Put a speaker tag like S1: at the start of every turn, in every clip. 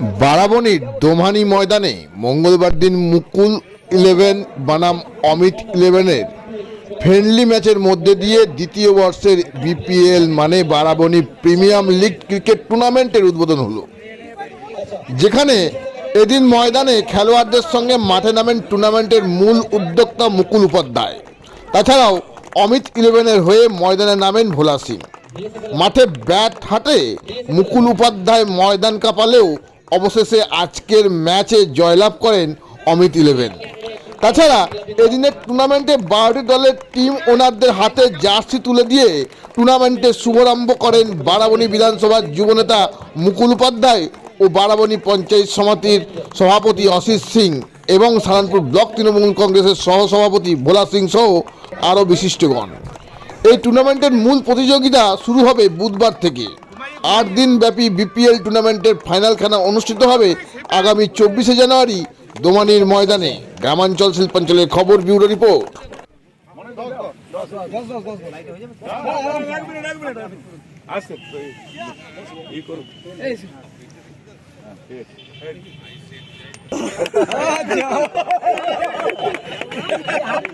S1: বারাবণীর দোমানি ময়দানে মঙ্গলবার দিন মুকুল ইলেভেন বনাম অমিত ইলেভেনের ফ্রেন্ডলি ম্যাচের মধ্যে দিয়ে দ্বিতীয় বর্ষের বিপিএল মানে বারাবণী প্রিমিয়াম লিগ ক্রিকেট টুর্নামেন্টের উদ্বোধন হলো। যেখানে এদিন ময়দানে খেলোয়াড়দের সঙ্গে মাঠে নামেন টুর্নামেন্টের মূল উদ্যোক্তা মুকুল উপাধ্যায়। তাছাড়াও অমিত ইলেভেনের হয়ে ময়দানে নামেন ভোলা সিং। মাঠে ব্যাট হাতে মুকুল উপাধ্যায় ময়দান কাঁপালেও অবশেষে আজকের ম্যাচে জয়লাভ করেন অমিত ইলেভেন। তাছাড়া এদিনের টুর্নামেন্টে বারোটি দলের টিম ওনারদের হাতে জার্সি তুলে দিয়ে টুর্নামেন্টের শুভারম্ভ করেন বারাবণী বিধানসভার যুবনেতা মুকুল উপাধ্যায় ও বারাবণী পঞ্চায়েত সমিতির সভাপতি অসিত সিং এবং সালানপুর ব্লক তৃণমূল কংগ্রেসের সহসভাপতি ভোলা সিং সহ আরও বিশিষ্টগণ। এই টুর্নামেন্টের মূল প্রতিযোগিতা শুরু হবে বুধবার থেকে। আট দিন ব্যাপী বিপিএল টুর্নামেন্টের ফাইনাল খেলা অনুষ্ঠিত হবে আগামী চব্বিশে জানুয়ারি দোমানির ময়দানে। গ্রামাঞ্চল শিল্পাঞ্চলের খবর ব্যুরো রিপোর্ট।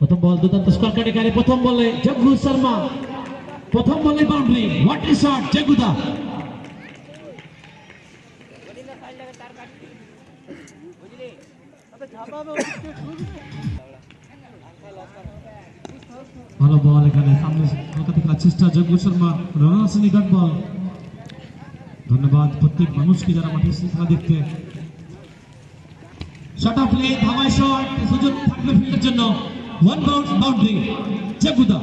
S2: প্রথম বল দুর্দান্ত স্কোর কার্ডে প্রথম বলে জগ্গু শর্মা। প্রথম বলে বাউন্ডারি, হোয়াট এ শট জগ্গুদা ভালো বল এখানে। সামনে কলকাতা খেলার চেষ্টা জগ্গু শর্মা রনা সিনি ডট বল ধন্যবাদ প্রত্যেক মানুষকে যারা মাঠে খেলা দেখতে। শট অফ প্লে ধামায় শট সুযোগ থাকবে ফিল্ডের জন্য। ওয়ান বাউন্স বাউন্ডারি জগ্গুদা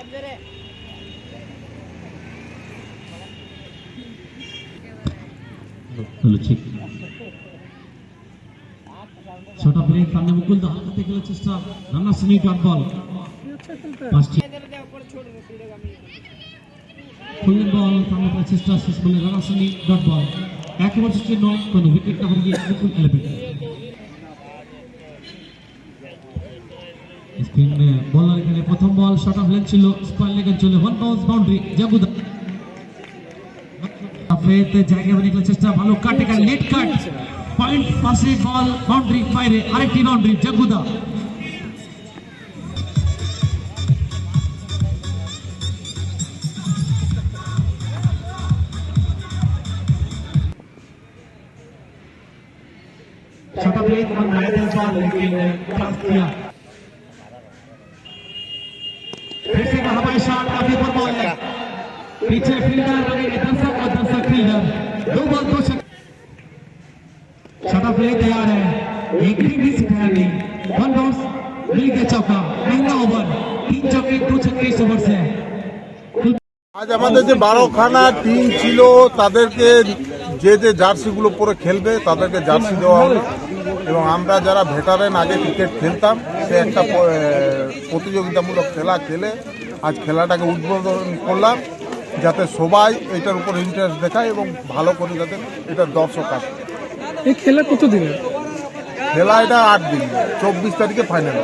S2: অফ প্লে সামনে মুকুল দা হালকা থেকে চেষ্টা। রান্না সিনি ডট বল। পাঁচটি। ফুলের বল, সামনে চেষ্টা, শেষ বলে রানা সিনি ডট বল। একেবারে চিহ্ন, কোন উইকেট না হারিয়ে মুকুল এলেভেন স্পিন বলার এখানে প্রথম বল শর্ট অফ লেন ছিল। স্কোয়ার লেগের চলে ওয়ান বাউন্স বাউন্ডারি জাগুদা। আফেতে জায়গা বানিয়ে চেষ্টা, ভালো কাটে কাট নেট কাট পয়েন্ট পাশে বল বাউন্ডারি বাইরে আরেকটি বাউন্ডারি জাগুদা। ছোট किया फिर से हवाई शॉट काफी पर बॉल है पीछे फील्डर बनेंगे दर्शक और दर्शक फील्डर दो बॉल दो छक्के छोटा प्ले तैयार है एक भी मिस फैल नहीं वन बाउंस मिल गया चौका पहला ओवर तीन चौके दो छक्के इस ओवर से
S3: আজ আমাদের যে বারোখানা টিম ছিল তাদেরকে যে যে জার্সিগুলো পরে খেলবে তাদেরকে জার্সি দেওয়া হবে এবং আমরা যারা ভেটারেন আগে ক্রিকেট খেলতাম সে একটা প- এ, প্রতিযোগিতামূলক খেলা খেলে আজ খেলাটাকে উদ্বোধন করলাম যাতে সবাই এটার উপর ইন্টারেস্ট দেখায় এবং ভালো করে যাতে এটা দর্শক আসে।
S4: এই খেলা কত দিনের
S3: খেলা এটা আট দিন চব্বিশ তারিখে ফাইনাল